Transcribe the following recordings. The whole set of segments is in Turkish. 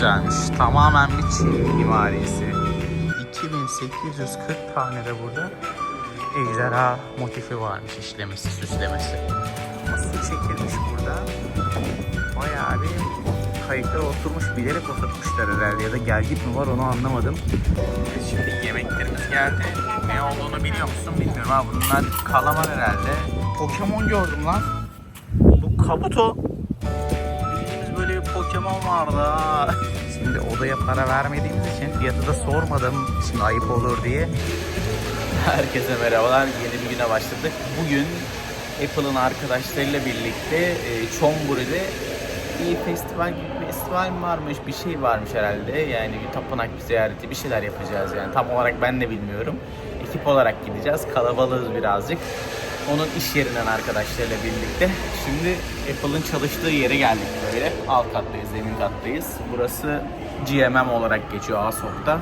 güzelmiş. Tamamen bir Çin mimarisi. 2840 tane de burada ejderha motifi varmış işlemesi, süslemesi. Nasıl çekilmiş burada? Bayağı bir kayıklara oturmuş, bilerek oturtmuşlar herhalde ya da gelgit mi var onu anlamadım. Şimdi yemeklerimiz geldi. Ne olduğunu biliyor musun bilmiyorum ha. Bunlar kalamar herhalde. Pokemon gördüm lan. Bu Kabuto. Pokemon vardı. Şimdi odaya para vermediğimiz için fiyatı da sormadım. Şimdi ayıp olur diye. Herkese merhabalar. Yeni bir güne başladık. Bugün Apple'ın arkadaşlarıyla birlikte e, Chonburi'de bir festival gibi bir festival varmış, bir şey varmış herhalde. Yani bir tapınak bir ziyareti, bir şeyler yapacağız yani. Tam olarak ben de bilmiyorum. Ekip olarak gideceğiz. Kalabalığız birazcık. Onun iş yerinden arkadaşlarıyla birlikte. Şimdi Apple'ın çalıştığı yere geldik böyle. Alt kattayız, zemin kattayız. Burası GMM olarak geçiyor Asok'ta.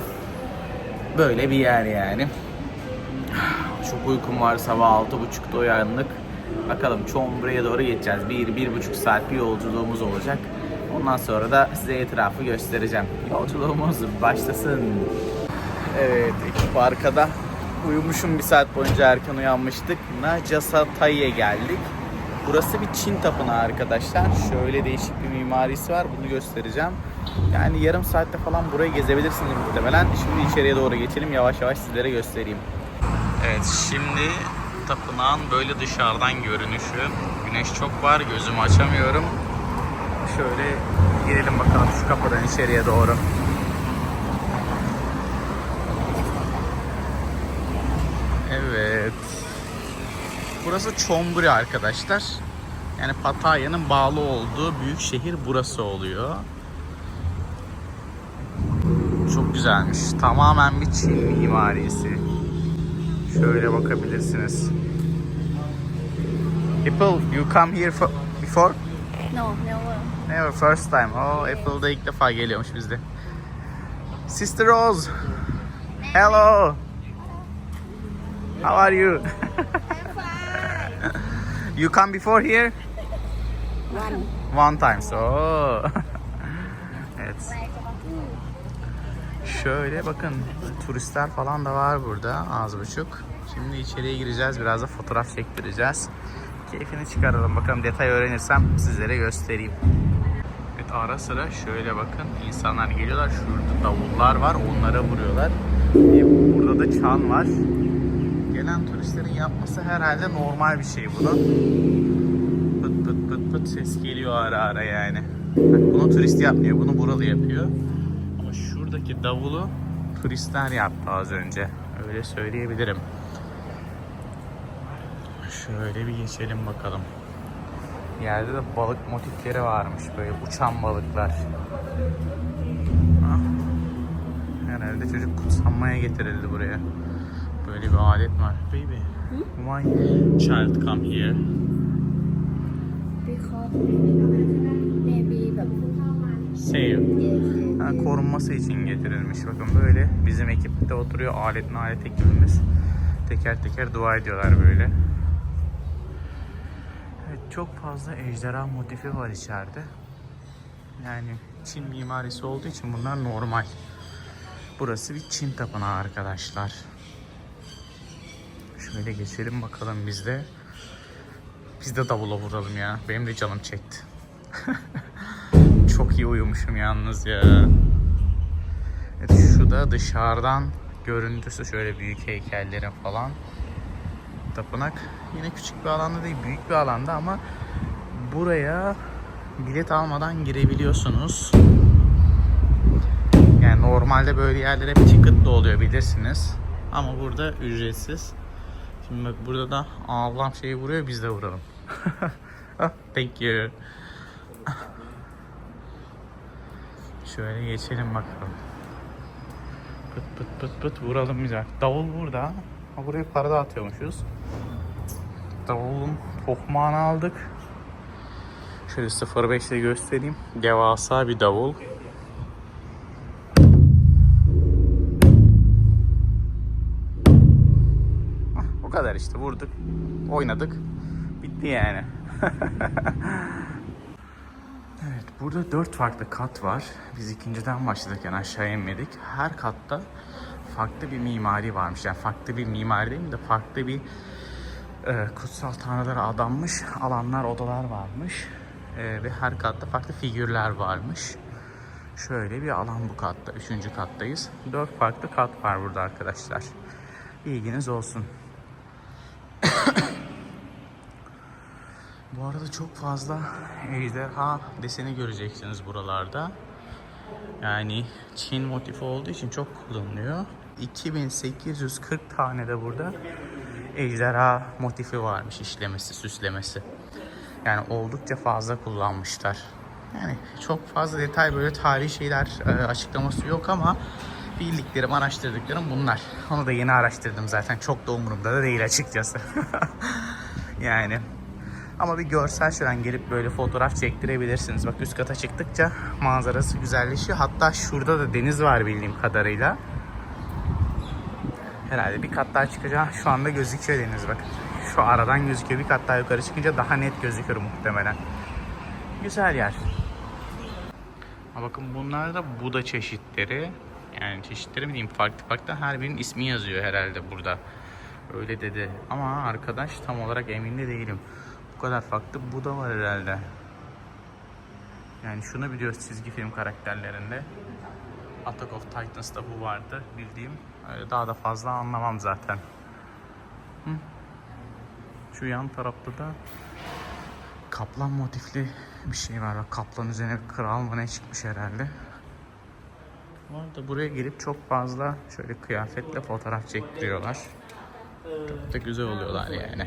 Böyle bir yer yani. Çok uykum var sabah 6.30'da uyandık. Bakalım Chonburi'ye doğru geçeceğiz. Bir, bir buçuk saat bir yolculuğumuz olacak. Ondan sonra da size etrafı göstereceğim. Yolculuğumuz başlasın. Evet, ekip arkada. Uyumuşum bir saat boyunca erken uyanmıştık. Najasatay'e geldik. Burası bir Çin tapınağı arkadaşlar. Şöyle değişik bir mimarisi var. Bunu göstereceğim. Yani yarım saatte falan burayı gezebilirsiniz muhtemelen. Şimdi içeriye doğru geçelim. Yavaş yavaş sizlere göstereyim. Evet şimdi tapınağın böyle dışarıdan görünüşü. Güneş çok var gözümü açamıyorum. Şöyle girelim bakalım şu kapıdan içeriye doğru. Evet. Burası Chonburi arkadaşlar. Yani Pattaya'nın bağlı olduğu büyük şehir burası oluyor. Çok güzelmiş. Tamamen bir Çin mimarisi. Şöyle bakabilirsiniz. Apple, you come here for, before? No, never. Never, first time. Oh, Apple'da ilk defa geliyormuş bizde. Sister Rose. Hello. How are you? you come before here? One. One time. So. evet. Şöyle bakın turistler falan da var burada az buçuk. Şimdi içeriye gireceğiz biraz da fotoğraf çektireceğiz. Keyfini çıkaralım bakalım detay öğrenirsem sizlere göstereyim. Evet ara sıra şöyle bakın insanlar geliyorlar şurada davullar var onlara vuruyorlar. Burada da çan var. Gelen turistlerin yapması herhalde normal bir şey bunun. Pıt pıt pıt pıt ses geliyor ara ara yani. Bak bunu turist yapmıyor bunu buralı yapıyor. Ama şuradaki davulu turistler yaptı az önce. Öyle söyleyebilirim. Şöyle bir geçelim bakalım. Yerde de balık motifleri varmış böyle uçan balıklar. Ah. Herhalde çocuk kutsanmaya getirildi buraya. Böyle bir adet var. Baby, Hı? why child come here? Because maybe babu. Sale. Yani korunması için getirilmiş. Bakın böyle bizim ekipte oturuyor alet nalet ekibimiz. Teker teker dua ediyorlar böyle. Evet çok fazla ejderha motifi var içeride. Yani Çin mimarisi olduğu için bunlar normal. Burası bir Çin tapınağı arkadaşlar. Şöyle geçelim bakalım biz de. Biz de davula vuralım ya. Benim de canım çekti. Çok iyi uyumuşum yalnız ya. Evet şu da dışarıdan görüntüsü şöyle büyük heykellerin falan. Tapınak yine küçük bir alanda değil büyük bir alanda ama buraya bilet almadan girebiliyorsunuz. Yani normalde böyle yerlere bir ticket'lı oluyor bilirsiniz. Ama burada ücretsiz. Şimdi bak burada da ablam şeyi vuruyor biz de vuralım. Ah, Thank you. Şöyle geçelim bakalım. Pıt pıt pıt pıt vuralım dakika. Davul burada. Ha, buraya para da atıyormuşuz. Davulun tokmağını aldık. Şöyle 05 ile göstereyim. Devasa bir davul. İşte vurduk. Oynadık. Bitti yani. evet Burada dört farklı kat var. Biz ikinciden başladıkken aşağı inmedik. Her katta farklı bir mimari varmış. Yani farklı bir mimari değil de farklı bir e, kutsal tanrılara adanmış alanlar, odalar varmış. E, ve her katta farklı figürler varmış. Şöyle bir alan bu katta. Üçüncü kattayız. Dört farklı kat var burada arkadaşlar. Bilginiz olsun. Bu arada çok fazla ejderha deseni göreceksiniz buralarda. Yani Çin motifi olduğu için çok kullanılıyor. 2840 tane de burada ejderha motifi varmış işlemesi, süslemesi. Yani oldukça fazla kullanmışlar. Yani çok fazla detay böyle tarihi şeyler e, açıklaması yok ama bildiklerim, araştırdıklarım bunlar. Onu da yeni araştırdım zaten. Çok da umurumda da değil açıkçası. yani ama bir görsel şölen gelip böyle fotoğraf çektirebilirsiniz. Bak üst kata çıktıkça manzarası güzelleşiyor. Hatta şurada da deniz var bildiğim kadarıyla. Herhalde bir kat daha çıkacağım. Şu anda gözüküyor deniz bak. Şu aradan gözüküyor. Bir kat daha yukarı çıkınca daha net gözükür muhtemelen. Güzel yer. Bakın bunlar da Buda çeşitleri. Yani çeşitleri mi diyeyim farklı farklı her birinin ismi yazıyor herhalde burada. Öyle dedi. Ama arkadaş tam olarak emin de değilim. Bu kadar farklı Buda var herhalde. Yani şunu biliyoruz çizgi film karakterlerinde. Attack of Titans'ta bu vardı bildiğim. Daha da fazla anlamam zaten. Şu yan tarafta da kaplan motifli bir şey var. Kaplan üzerine kral mı ne çıkmış herhalde. Bu arada buraya gelip çok fazla şöyle kıyafetle fotoğraf çektiriyorlar. Çok da güzel oluyorlar yani.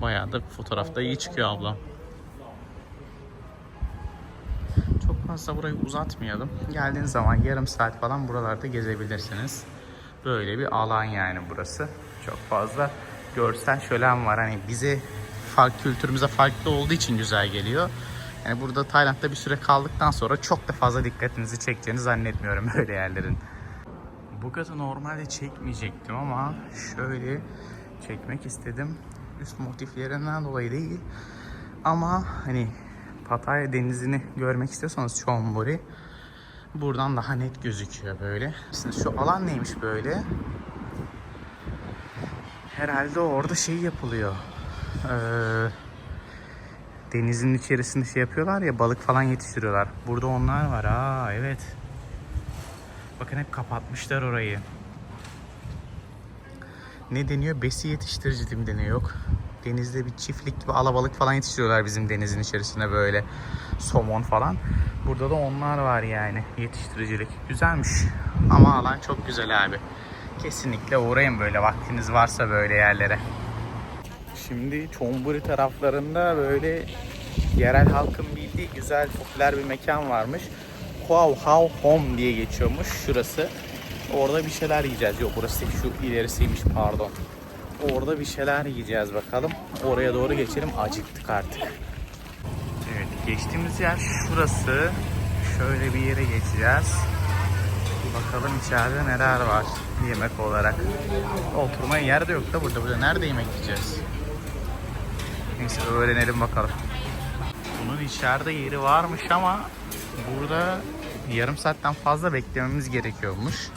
Bayağı da fotoğrafta iyi çıkıyor ablam. Çok fazla burayı uzatmayalım. Geldiğiniz zaman yarım saat falan buralarda gezebilirsiniz. Böyle bir alan yani burası. Çok fazla görsel şölen var. Hani bize farklı kültürümüze farklı olduğu için güzel geliyor. Yani burada Tayland'da bir süre kaldıktan sonra çok da fazla dikkatinizi çekeceğini zannetmiyorum böyle yerlerin. Bu katı normalde çekmeyecektim ama şöyle çekmek istedim. Üst motiflerinden dolayı değil. Ama hani Pattaya denizini görmek istiyorsanız Chonburi buradan daha net gözüküyor böyle. Şimdi şu alan neymiş böyle? Herhalde orada şey yapılıyor. Ee, denizin içerisinde şey yapıyorlar ya balık falan yetiştiriyorlar. Burada onlar var. Aa evet. Bakın hep kapatmışlar orayı. Ne deniyor? Besi yetiştirici mi deniyor? Yok. Denizde bir çiftlik gibi alabalık falan yetiştiriyorlar bizim denizin içerisinde böyle. Somon falan. Burada da onlar var yani yetiştiricilik. Güzelmiş. Ama alan çok güzel abi. Kesinlikle uğrayın böyle vaktiniz varsa böyle yerlere. Şimdi Çonburi taraflarında böyle yerel halkın bildiği güzel popüler bir mekan varmış. Huao Hao Home diye geçiyormuş şurası. Orada bir şeyler yiyeceğiz. Yok burası değil, şu ilerisiymiş pardon. Orada bir şeyler yiyeceğiz bakalım. Oraya doğru geçelim. Acıktık artık. Evet geçtiğimiz yer şurası. Şöyle bir yere geçeceğiz. Bakalım içeride neler var yemek olarak. Oturmaya yer de yok da burada. Burada nerede yemek yiyeceğiz? Neyse öğrenelim bakalım. Bunun içeride yeri varmış ama burada yarım saatten fazla beklememiz gerekiyormuş.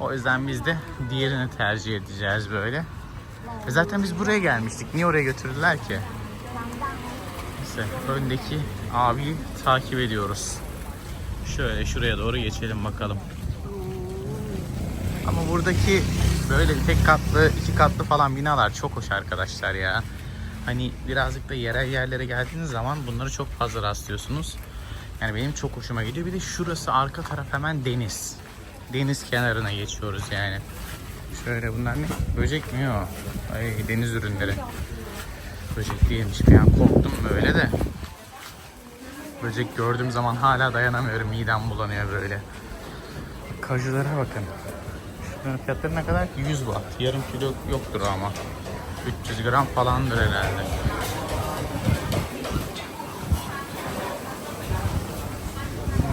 O yüzden biz de diğerini tercih edeceğiz böyle. E zaten biz buraya gelmiştik. Niye oraya götürdüler ki? Neyse öndeki abiyi takip ediyoruz. Şöyle şuraya doğru geçelim bakalım. Ama buradaki böyle tek katlı, iki katlı falan binalar çok hoş arkadaşlar ya. Hani birazcık da yerel yerlere geldiğiniz zaman bunları çok fazla rastlıyorsunuz. Yani benim çok hoşuma gidiyor. Bir de şurası arka taraf hemen deniz. Deniz kenarına geçiyoruz yani. Şöyle bunlar ne? Böcek mi o? Ay deniz ürünleri. Böcek değilmiş. Bir an korktum böyle de. Böcek gördüğüm zaman hala dayanamıyorum. Midem bulanıyor böyle. Kajulara bakın. Şunların fiyatları ne kadar? 100 baht. Yarım kilo yoktur ama. 300 gram falandır herhalde.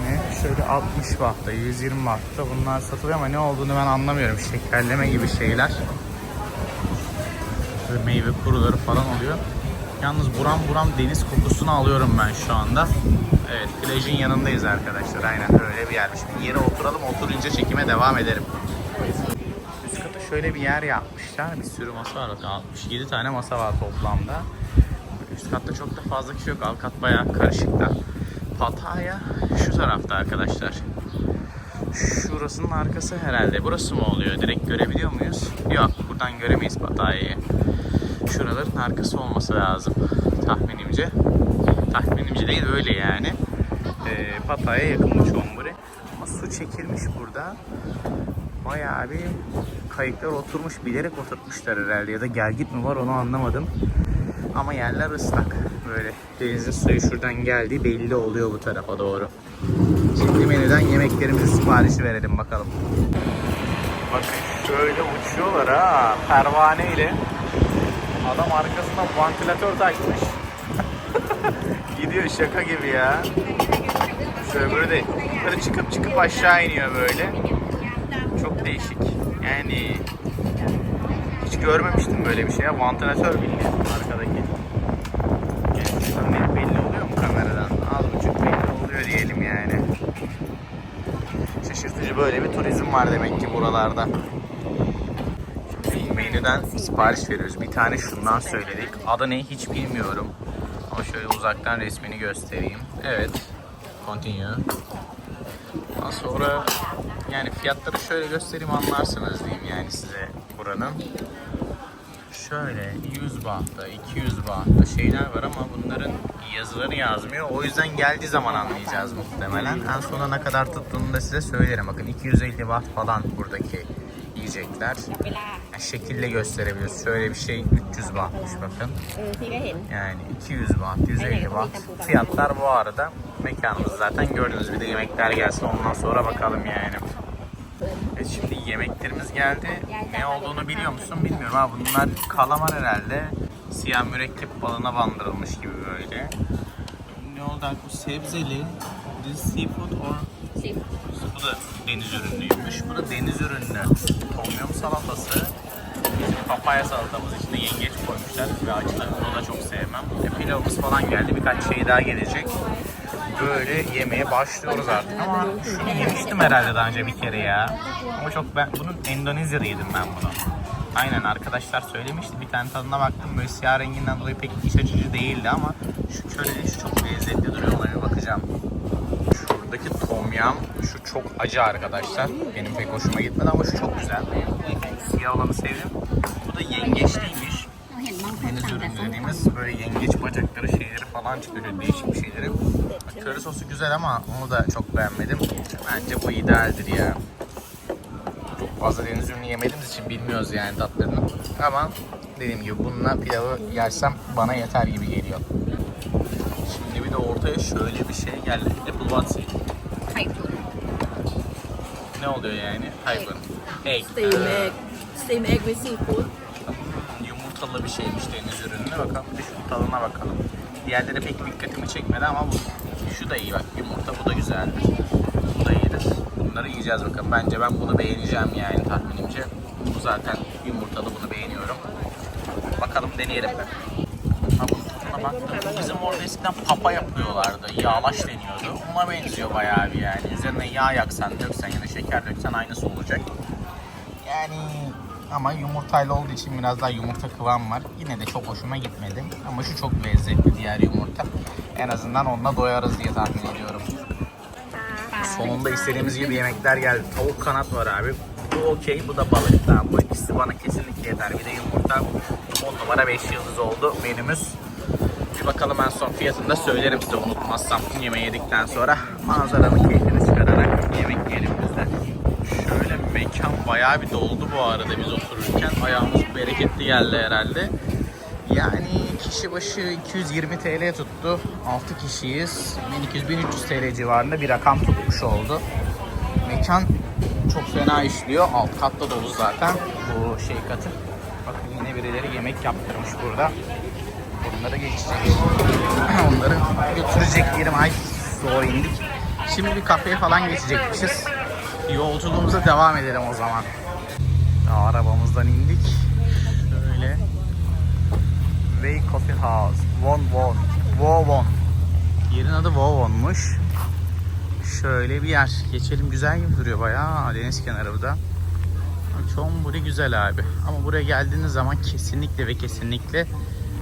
Ne? Şöyle 60 bahta, 120 bahta bunlar satılıyor ama ne olduğunu ben anlamıyorum. Şekerleme gibi şeyler. Böyle meyve kuruları falan oluyor. Yalnız buram buram deniz kokusunu alıyorum ben şu anda. Evet, plajın yanındayız arkadaşlar. Aynen öyle bir yermiş. Bir yere oturalım, oturunca çekime devam ederim. Şöyle bir yer yapmışlar. Bir sürü masa var. 67 tane masa var toplamda. Üst katta çok da fazla kişi yok. Alt kat bayağı karışık da. Pattaya şu tarafta arkadaşlar. Şurasının arkası herhalde. Burası mı oluyor? Direkt görebiliyor muyuz? Yok. Buradan göremeyiz Pattaya'yı. Şuraların arkası olması lazım. Tahminimce. Tahminimce değil öyle yani. Ee, Pattaya'ya yakınmış Omburi. Ama su çekilmiş burada. Bayağı bir kayıklar oturmuş. Bilerek oturtmuşlar herhalde. Ya da gelgit mi var onu anlamadım. Ama yerler ıslak. Böyle denizin suyu şuradan geldiği belli oluyor bu tarafa doğru. Şimdi menüden yemeklerimizi siparişi verelim bakalım. Bakın şöyle uçuyorlar ha pervane ile. Adam arkasına vantilatör takmış. Gidiyor şaka gibi ya. Öbürü de çıkıp çıkıp aşağı iniyor böyle. Çok değişik. Yani hiç görmemiştim böyle bir şey ya. Vantilatör bildiğin arkadaki. Yani şuradan net belli oluyor mu kameradan? Az buçuk belli oluyor diyelim yani. Şaşırtıcı böyle bir turizm var demek ki buralarda. Şimdi menüden sipariş veriyoruz. Bir tane şundan söyledik. Adı ne hiç bilmiyorum. Ama şöyle uzaktan resmini göstereyim. Evet. Continue. Ondan sonra yani fiyatları şöyle göstereyim anlarsınız diyeyim yani size buranın. Şöyle 100 bahta, 200 bahta şeyler var ama bunların yazıları yazmıyor. O yüzden geldiği zaman anlayacağız muhtemelen. En sona ne kadar tuttuğunu da size söylerim. Bakın 250 baht falan buradaki yiyecekler. Yani şekille gösterebiliyoruz. Şöyle bir şey 300 bahtmış bakın. Yani 200 baht, 150 baht. Fiyatlar bu arada. Mekanımız zaten gördünüz. Bir de yemekler gelsin ondan sonra bakalım yani. Evet şimdi yemeklerimiz geldi. Ne olduğunu biliyor musun bilmiyorum ama bunlar kalamar herhalde. Siyah mürekkep balına bandırılmış gibi böyle. Ne oldu bu sebzeli? This seafood or สิบ bu da deniz ürünlüymüş. Bu da deniz ürünlü tomyum salatası. Bizim papaya salatamız içinde yengeç koymuşlar ve acılı. Onu da çok sevmem. E, pilavımız falan geldi. Birkaç şey daha gelecek. Böyle yemeye başlıyoruz artık ama şunu yemiştim herhalde daha önce bir kere ya. Ama çok ben bunun Endonezya'da yedim ben bunu. Aynen arkadaşlar söylemişti. Bir tane tadına baktım böyle siyah renginden dolayı pek iç açıcı değildi ama şu köle şu çok lezzetli duruyor ona bir bakacağım. Şuradaki tom yam, şu çok acı arkadaşlar. Benim pek hoşuma gitmedi ama şu çok güzel. Siyah olanı sevdim. Bu da yengeçliymiş dediğimiz böyle yengeç bacakları şeyleri falan çıkıyor. Şöyle değişik bir şeyleri. Köri sosu güzel ama onu da çok beğenmedim. Bence bu idealdir ya. Çok fazla deniz ürünü yemediğimiz için bilmiyoruz yani tatlarını. Ama dediğim gibi bununla pilavı yersem bana yeter gibi geliyor. Şimdi bir de ortaya şöyle bir şey geldi. Apple Watson. Ne oluyor yani? Hayvan. Egg. Steamed egg. Steamed egg with seafood yumurtalı bir şeymiş deniz ürününe bakalım. Bir de tadına bakalım. Diğerleri pek dikkatimi çekmedi ama bu şu da iyi bak. Yumurta bu da güzeldir. Bu da iyidir. Bunları yiyeceğiz bakalım. Bence ben bunu beğeneceğim yani tahminimce. Bu zaten yumurtalı bunu beğeniyorum. Bakalım deneyelim ben. Ha baktım. Bizim orada eskiden papa yapıyorlardı. Yağlaş deniyordu. Ona benziyor bayağı bir yani. Üzerine yağ yaksan, döksen ya da şeker döksen aynısı olacak. Yani ama yumurtayla olduğu için biraz daha yumurta kıvam var. Yine de çok hoşuma gitmedi. Ama şu çok lezzetli diğer yumurta. En azından onunla doyarız diye tahmin ediyorum. Sonunda istediğimiz gibi yemekler geldi. Tavuk kanat var abi. Bu okey, bu da balık. Tamam, bu ikisi bana kesinlikle yeter. Bir de yumurta 10 numara 5 yıldız oldu menümüz. Bir bakalım en son fiyatını da söylerim size unutmazsam yemeği yedikten sonra. Manzaranın keyfini çıkararak yemek yiyelim biz de. Şöyle mekan bayağı bir doldu bu arada biz otururken. Ayağımız bereketli geldi herhalde. Yani kişi başı 220 TL tuttu. 6 kişiyiz. 1200-1300 TL civarında bir rakam tutmuş oldu. Mekan çok fena işliyor. Alt katta dolu zaten bu şey katı. Bakın yine birileri yemek yaptırmış burada. Bunları geçecek. Onları götürecek yerim. Ay zor indik. Şimdi bir kafeye falan geçecekmişiz. Yolculuğumuza devam edelim o zaman. Arabamızdan indik. Şöyle. Way Coffee House. Won Won. Wowon. Yerin adı Wowon'muş. Şöyle bir yer. Geçelim güzel gibi duruyor bayağı deniz kenarı bu da. Chonburi güzel abi. Ama buraya geldiğiniz zaman kesinlikle ve kesinlikle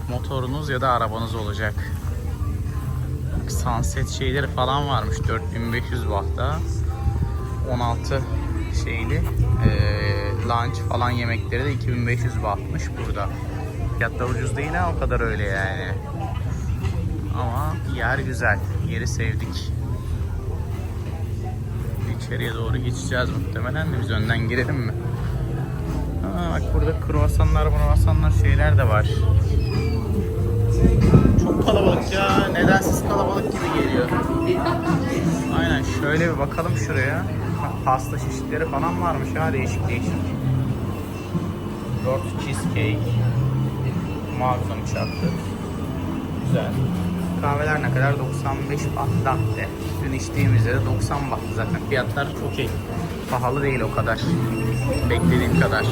motorunuz ya da arabanız olacak. Sunset şeyleri falan varmış 4500 bahta. 16 şeyli eee lunch falan yemekleri de 2500 bahtmış burada. Fiyatlar ucuz değil ama o kadar öyle yani. Ama yer güzel. Yeri sevdik. İçeriye doğru geçeceğiz muhtemelen de biz önden girelim mi? Aa, bak burada kruvasanlar, kruvasanlar şeyler de var. Çok kalabalık ya. Nedensiz kalabalık gibi geliyor. Aynen şöyle bir bakalım şuraya. Pasta çeşitleri falan varmış ha değişik değişik. Dört cheesecake. Magnum chocolate. Güzel. Kahveler ne kadar? 95 baht latte. Dün içtiğimizde de 90 baht zaten. Fiyatlar çok iyi. Pahalı değil o kadar. Beklediğim kadar.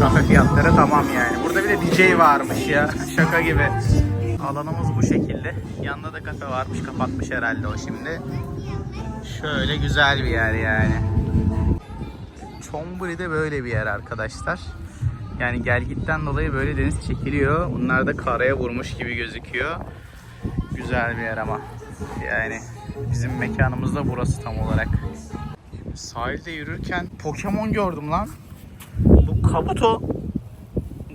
Kafe fiyatları tamam yani. Burada bir de DJ varmış ya. Şaka gibi. Alanımız bu şekilde. Yanında da kafe varmış. Kapatmış herhalde o şimdi. Şöyle güzel bir yer yani. Chonburi'de böyle bir yer arkadaşlar. Yani gelgitten dolayı böyle deniz çekiliyor. Bunlar da karaya vurmuş gibi gözüküyor. Güzel bir yer ama. Yani bizim mekanımız da burası tam olarak. Sahilde yürürken Pokemon gördüm lan. Bu Kabuto.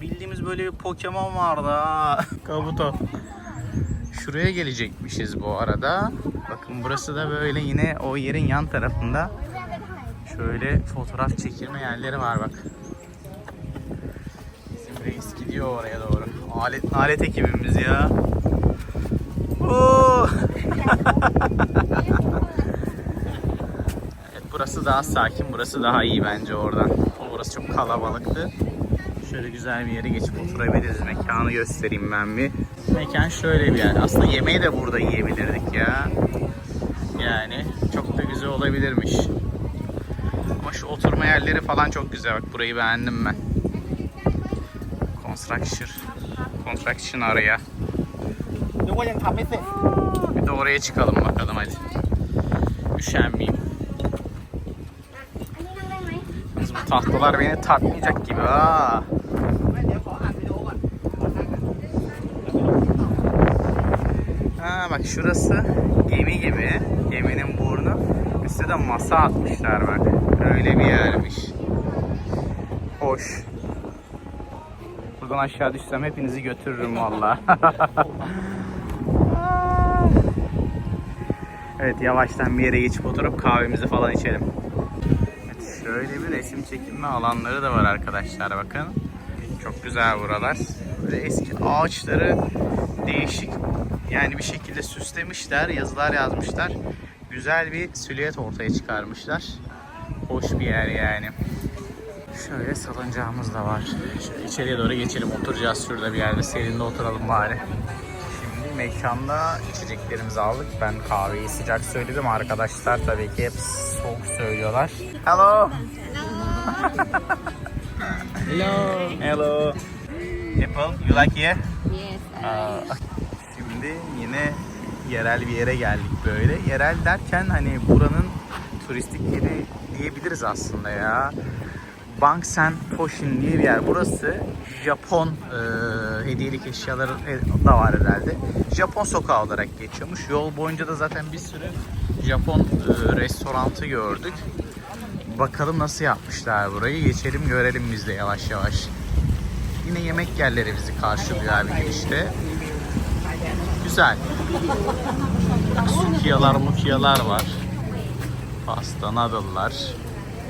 Bildiğimiz böyle bir Pokemon vardı ha. Kabuto. Şuraya gelecekmişiz bu arada. Bakın burası da böyle yine o yerin yan tarafında. Şöyle fotoğraf çekilme yerleri var bak. Bizim reis gidiyor oraya doğru. Alet alet ekibimiz ya. Oo! evet burası daha sakin, burası daha iyi bence oradan. Burası çok kalabalıktı. Şöyle güzel bir yere geçip oturabiliriz. Mekanı göstereyim ben bir mekan şöyle bir yer. Aslında yemeği de burada yiyebilirdik ya. Yani çok da güzel olabilirmiş. Ama şu oturma yerleri falan çok güzel. Bak burayı beğendim ben. Construction. Construction araya. Bir de oraya çıkalım bakalım hadi. Üşenmeyeyim. Yalnız bu tahtalar beni tatmayacak gibi. Aa. Bak şurası gemi gibi. Geminin burnu. Üstüne de masa atmışlar bak. Öyle bir yermiş. Hoş. Buradan aşağı düşsem hepinizi götürürüm valla. evet yavaştan bir yere geçip oturup kahvemizi falan içelim. Evet, şöyle bir resim çekilme alanları da var arkadaşlar bakın. Çok güzel buralar. Böyle eski ağaçları değişik yani bir şekilde süslemişler, yazılar yazmışlar. Güzel bir silüet ortaya çıkarmışlar. Hoş bir yer yani. Şöyle salıncağımız da var. Şöyle içeriye doğru geçelim. Oturacağız şurada bir yerde. Serinde oturalım bari. Şimdi mekanda içeceklerimizi aldık. Ben kahveyi sıcak söyledim. Arkadaşlar tabii ki hep soğuk söylüyorlar. Hello. Hello Hello. Apple, you like here? Yes. Aa, Şimdi yine yerel bir yere geldik böyle. Yerel derken hani buranın turistik yeri diyebiliriz aslında ya. Bangsan Poshin diye bir yer. Burası Japon e, hediyelik eşyaları e, da var herhalde. Japon sokağı olarak geçiyormuş. Yol boyunca da zaten bir sürü Japon e, restorantı gördük. Bakalım nasıl yapmışlar burayı. Geçelim görelim biz de yavaş yavaş. Yine yemek yerleri bizi karşılıyor abi girişte. Güzel. Sukiyalar mukiyalar var. Pasta, noodle'lar,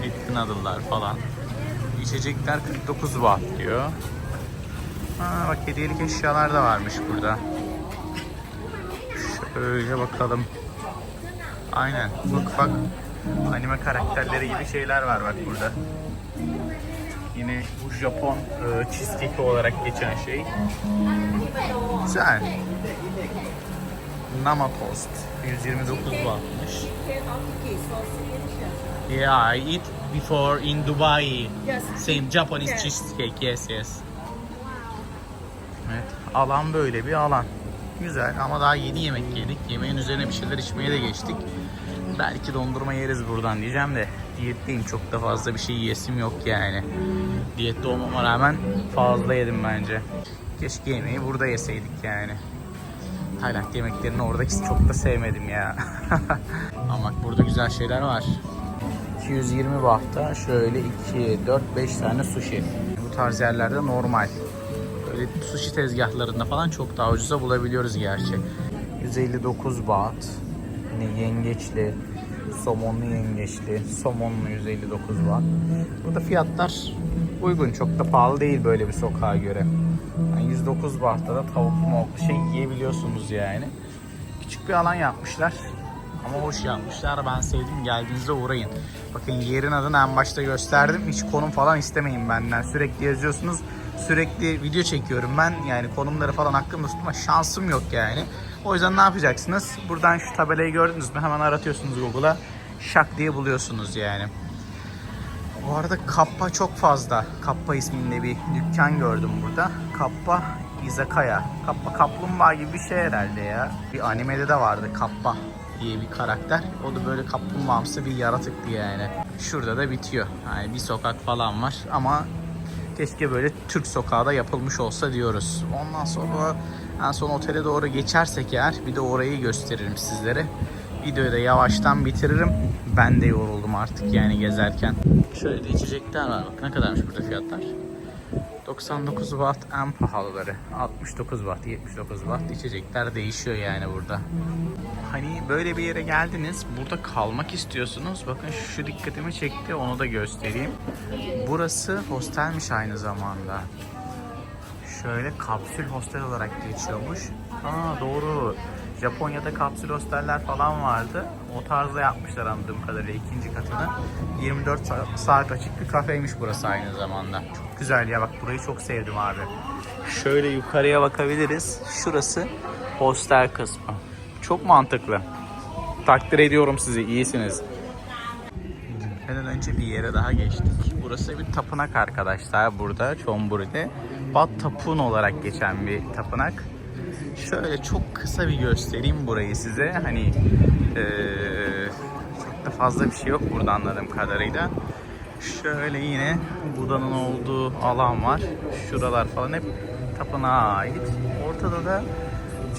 etli noodle'lar falan. İçecekler 49 baht diyor. Ha, bak hediyelik eşyalar da varmış burada. Şöyle bakalım. Aynen. Bak bak. Anime karakterleri gibi şeyler var bak burada. Yine bu Japon e, cheesecake olarak geçen şey. Güzel. Nama toast. 129 bahtmış. Yeah, I eat before in Dubai. Yes. Same Japanese Okay. cheesecake. Yes, yes. Evet, Alan böyle bir alan. Güzel ama daha yeni yemek yedik. Yemeğin üzerine bir şeyler içmeye de geçtik. Belki dondurma yeriz buradan diyeceğim de diyetteyim çok da fazla bir şey yiyesim yok yani. Diyette olmama rağmen fazla yedim bence. Keşke yemeği burada yeseydik yani. Tayland yemeklerini oradaki çok da sevmedim ya. Ama burada güzel şeyler var. 220 bahta şöyle 2, 4, 5 tane sushi. Bu tarz yerlerde normal. Böyle sushi tezgahlarında falan çok daha ucuza bulabiliyoruz gerçi. 159 baht. Yine yengeçli, somonlu yengeçli, somonlu 159 baht. Burada fiyatlar uygun, çok da pahalı değil böyle bir sokağa göre. Yani 109 bahtta da tavuk mavuklu şey yiyebiliyorsunuz yani. Küçük bir alan yapmışlar. Ama hoş yapmışlar. Ben sevdim. Geldiğinizde uğrayın. Bakın yerin adını en başta gösterdim. Hiç konum falan istemeyin benden. Sürekli yazıyorsunuz. Sürekli video çekiyorum ben. Yani konumları falan hakkımda tutma şansım yok yani. O yüzden ne yapacaksınız? Buradan şu tabelayı gördünüz mü? Hemen aratıyorsunuz Google'a. Şak diye buluyorsunuz yani. Bu arada Kappa çok fazla. Kappa isminde bir dükkan gördüm burada. Kappa Izakaya. Kappa kaplumbağa gibi bir şey herhalde ya. Bir animede de vardı Kappa diye bir karakter. O da böyle kaplumbağamsı bir yaratıktı yani. Şurada da bitiyor. Yani bir sokak falan var ama keşke böyle Türk sokağı da yapılmış olsa diyoruz. Ondan sonra en son otele doğru geçersek eğer bir de orayı gösteririm sizlere. Videoyu da yavaştan bitiririm. Ben de yoruldum artık yani gezerken. Şöyle de içecekler var. Bak ne kadarmış burada fiyatlar. 99 watt en pahalıları. 69 watt, 79 watt içecekler değişiyor yani burada. Hani böyle bir yere geldiniz, burada kalmak istiyorsunuz. Bakın şu dikkatimi çekti, onu da göstereyim. Burası hostelmiş aynı zamanda. Şöyle kapsül hostel olarak geçiyormuş. Aa doğru. Japonya'da kapsül hosteller falan vardı. O tarzda yapmışlar anladığım kadarıyla ikinci katını. 24 sa- saat açık bir kafeymiş burası aynı zamanda. Çok güzel ya bak burayı çok sevdim abi. Şöyle yukarıya bakabiliriz. Şurası hostel kısmı. Çok mantıklı. Takdir ediyorum sizi. iyisiniz. Gitmeden önce bir yere daha geçtik. Burası bir tapınak arkadaşlar burada Çonburi'de. Bat Tapun olarak geçen bir tapınak. Şöyle çok kısa bir göstereyim burayı size. Hani eee, çok da fazla bir şey yok burada anladığım kadarıyla. Şöyle yine Buda'nın olduğu alan var. Şuralar falan hep tapınağa ait. Ortada da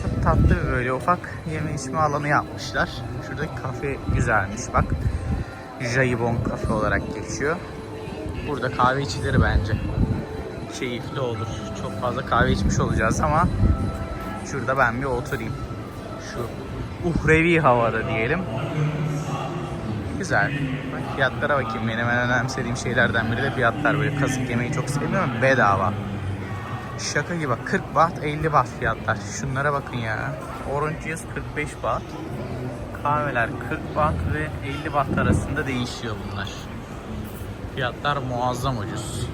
çok tatlı böyle ufak yeme içme alanı yapmışlar. Şuradaki kafe güzelmiş bak. Jaibon kafe olarak geçiyor. Burada kahve içilir bence. Keyifli olur. Çok fazla kahve içmiş olacağız ama şurada ben bir oturayım. Şu uhrevi havada diyelim. Güzel. Bak fiyatlara bakayım. Benim en önemsediğim şeylerden biri de fiyatlar. Böyle kazık yemeyi çok sevmiyorum. Bedava. Şaka gibi bak 40 baht 50 baht fiyatlar. Şunlara bakın ya. Orange juice 45 baht. Kahveler 40 baht ve 50 baht arasında değişiyor bunlar. Fiyatlar muazzam ucuz.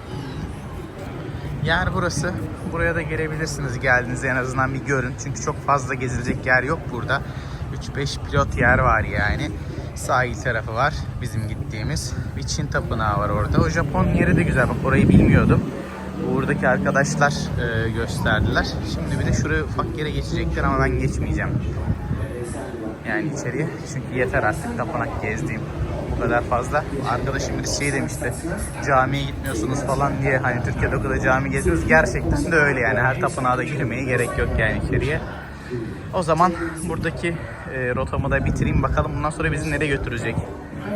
Yer burası. Buraya da gelebilirsiniz geldiğinizde en azından bir görün. Çünkü çok fazla gezilecek yer yok burada. 3-5 pilot yer var yani. Sahil tarafı var bizim gittiğimiz. Bir Çin tapınağı var orada. O Japon yeri de güzel. Bak orayı bilmiyordum. Buradaki arkadaşlar e, gösterdiler. Şimdi bir de şuraya ufak yere geçecekler ama ben geçmeyeceğim. Yani içeriye. Çünkü yeter artık tapınak gezdiğim. Bu kadar fazla. Arkadaşım birisi şey demişti. Camiye gitmiyorsunuz falan diye. Hani Türkiye'de o kadar cami geziyoruz. Gerçekten de öyle yani. Her tapınağa da girmeye gerek yok yani içeriye. O zaman buradaki e, rotamı da bitireyim. Bakalım bundan sonra bizi nereye götürecek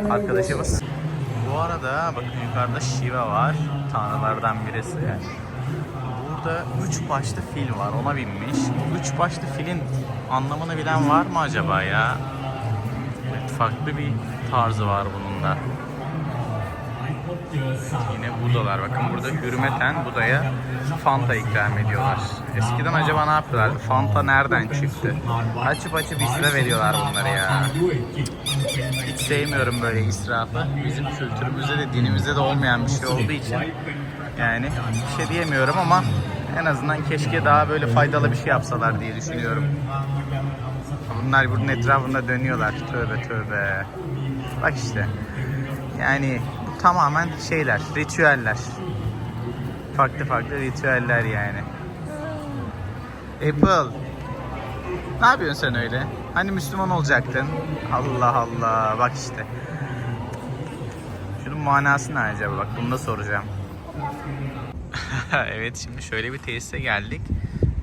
arkadaşımız. Bu arada bakın yukarıda Shiva var. Tanrılardan birisi. Burada üç başlı fil var. Ona binmiş. Bu üç başlı filin anlamını bilen var mı acaba ya? Evet, farklı bir tarzı var bunun da. Yine Budalar. Bakın burada hürmeten Buda'ya Fanta ikram ediyorlar. Eskiden acaba ne yapıyorlardı? Fanta nereden çıktı? Açıp açıp isra veriyorlar bunları ya. Hiç sevmiyorum böyle israfı. Bizim kültürümüzde de dinimizde de olmayan bir şey olduğu için yani bir şey diyemiyorum ama en azından keşke daha böyle faydalı bir şey yapsalar diye düşünüyorum. Bunlar bunun etrafında dönüyorlar. Tövbe tövbe. Bak işte. Yani bu tamamen şeyler, ritüeller. Farklı farklı ritüeller yani. Apple. Ne yapıyorsun sen öyle? Hani Müslüman olacaktın? Allah Allah. Bak işte. Şunun manası ne acaba? Bak bunu da soracağım. evet şimdi şöyle bir tesise geldik.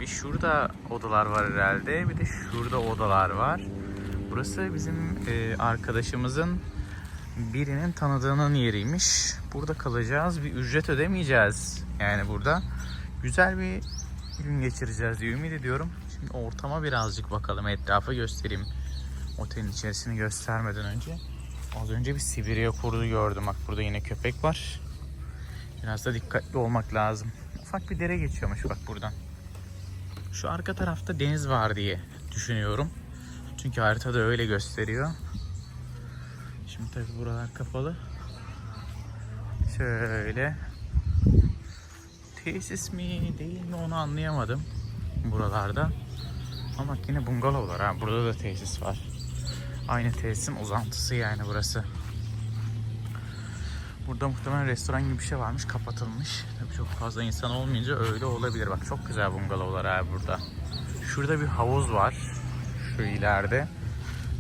Bir şurada odalar var herhalde. Bir de şurada odalar var. Burası bizim e, arkadaşımızın birinin tanıdığının yeriymiş. Burada kalacağız. Bir ücret ödemeyeceğiz. Yani burada güzel bir gün geçireceğiz diye ümit ediyorum. Şimdi ortama birazcık bakalım. Etrafı göstereyim. Otelin içerisini göstermeden önce. Az önce bir Sibirya kurdu gördüm. Bak burada yine köpek var. Biraz da dikkatli olmak lazım. Ufak bir dere geçiyormuş bak buradan. Şu arka tarafta deniz var diye düşünüyorum. Çünkü haritada öyle gösteriyor. Şimdi tabi buralar kapalı. Şöyle. Tesis mi değil mi onu anlayamadım. Buralarda. Ama yine bungalovlar ha. Burada da tesis var. Aynı tesisin uzantısı yani burası. Burada muhtemelen restoran gibi bir şey varmış kapatılmış. Tabii çok fazla insan olmayınca öyle olabilir. Bak çok güzel bungalovlar abi burada. Şurada bir havuz var. Şu ileride.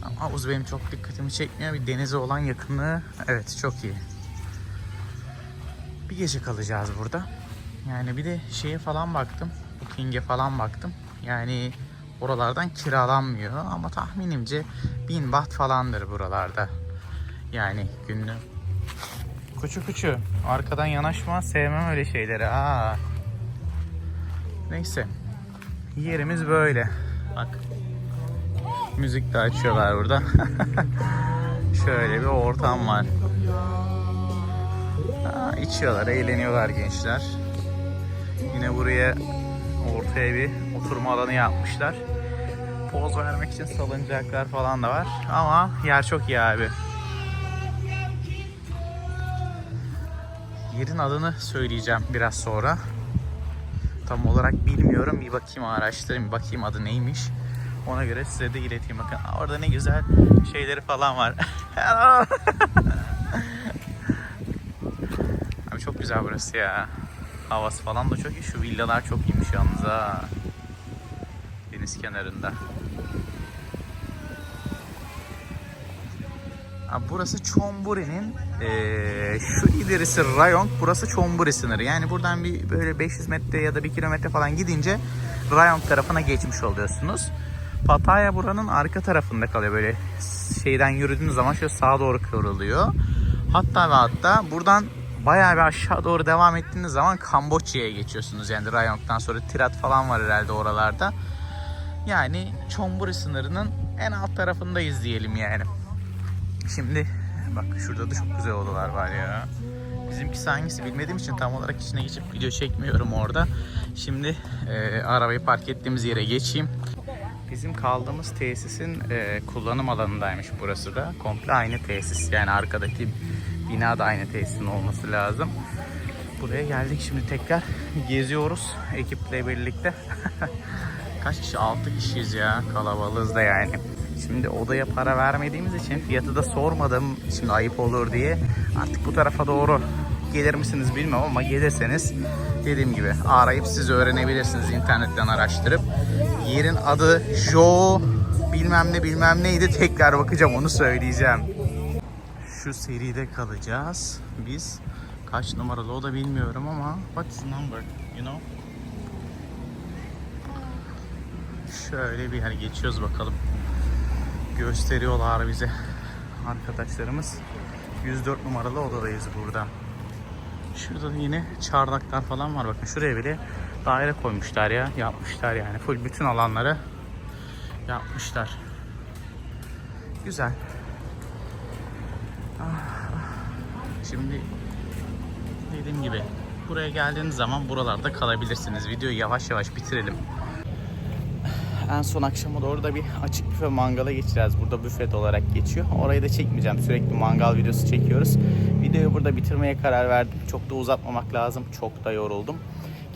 Ama havuz benim çok dikkatimi çekmiyor. Bir denize olan yakınlığı evet çok iyi. Bir gece kalacağız burada. Yani bir de şeye falan baktım. Booking'e falan baktım. Yani oralardan kiralanmıyor ama tahminimce 1000 baht falandır buralarda. Yani günlük. Kuçu kuçu. Arkadan yanaşma. Sevmem öyle şeyleri. Aa. Neyse. Yerimiz böyle. Bak. Müzik de açıyorlar burada. Şöyle bir ortam var. Aa, içiyorlar, eğleniyorlar gençler. Yine buraya ortaya bir oturma alanı yapmışlar. Poz vermek için salıncaklar falan da var. Ama yer çok iyi abi. Yerin adını söyleyeceğim biraz sonra. Tam olarak bilmiyorum. Bir bakayım araştırayım. Bakayım adı neymiş. Ona göre size de ileteyim. Bakın orada ne güzel şeyleri falan var. Abi çok güzel burası ya. Havası falan da çok iyi. Şu villalar çok iyiymiş yalnız ha. Deniz kenarında. Abi burası Çomburi'nin eee, şu ilerisi rayon, burası Çomburi sınırı. Yani buradan bir böyle 500 metre ya da 1 kilometre falan gidince rayon tarafına geçmiş oluyorsunuz. Pattaya buranın arka tarafında kalıyor böyle şeyden yürüdüğünüz zaman şöyle sağa doğru kıvrılıyor. Hatta ve hatta buradan bayağı bir aşağı doğru devam ettiğiniz zaman Kamboçya'ya geçiyorsunuz. Yani Rayong'dan sonra Tirat falan var herhalde oralarda. Yani Çomburi sınırının en alt tarafındayız diyelim yani. Şimdi bak şurada da çok güzel odalar var ya. Bizimkisi hangisi bilmediğim için tam olarak içine geçip video çekmiyorum orada. Şimdi e, arabayı park ettiğimiz yere geçeyim. Bizim kaldığımız tesisin e, kullanım alanındaymış burası da. Komple aynı tesis. Yani arkadaki bina da aynı tesisin olması lazım. Buraya geldik şimdi tekrar geziyoruz ekiple birlikte. Kaç kişi? 6 kişiyiz ya. Kalabalığız da yani. Şimdi odaya para vermediğimiz için fiyatı da sormadım. Şimdi ayıp olur diye. Artık bu tarafa doğru gelir misiniz bilmem ama gelirseniz dediğim gibi arayıp siz öğrenebilirsiniz internetten araştırıp. Yerin adı Jo bilmem ne bilmem neydi tekrar bakacağım onu söyleyeceğim. Şu seride kalacağız. Biz kaç numaralı o da bilmiyorum ama what's number you know? Şöyle bir yer geçiyoruz bakalım. Gösteriyorlar bize arkadaşlarımız. 104 numaralı odadayız burada. Şurada da yine çardaklar falan var. Bakın şuraya bile daire koymuşlar ya. Yapmışlar yani. Full bütün alanları yapmışlar. Güzel. Ah, Şimdi dediğim gibi buraya geldiğiniz zaman buralarda kalabilirsiniz. Videoyu yavaş yavaş bitirelim. En son akşama doğru da bir açık büfe mangala geçeceğiz. Burada büfet olarak geçiyor. Orayı da çekmeyeceğim. Sürekli mangal videosu çekiyoruz. Videoyu burada bitirmeye karar verdim. Çok da uzatmamak lazım. Çok da yoruldum.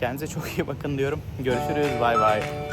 Kendinize çok iyi bakın diyorum. Görüşürüz. Bay bay.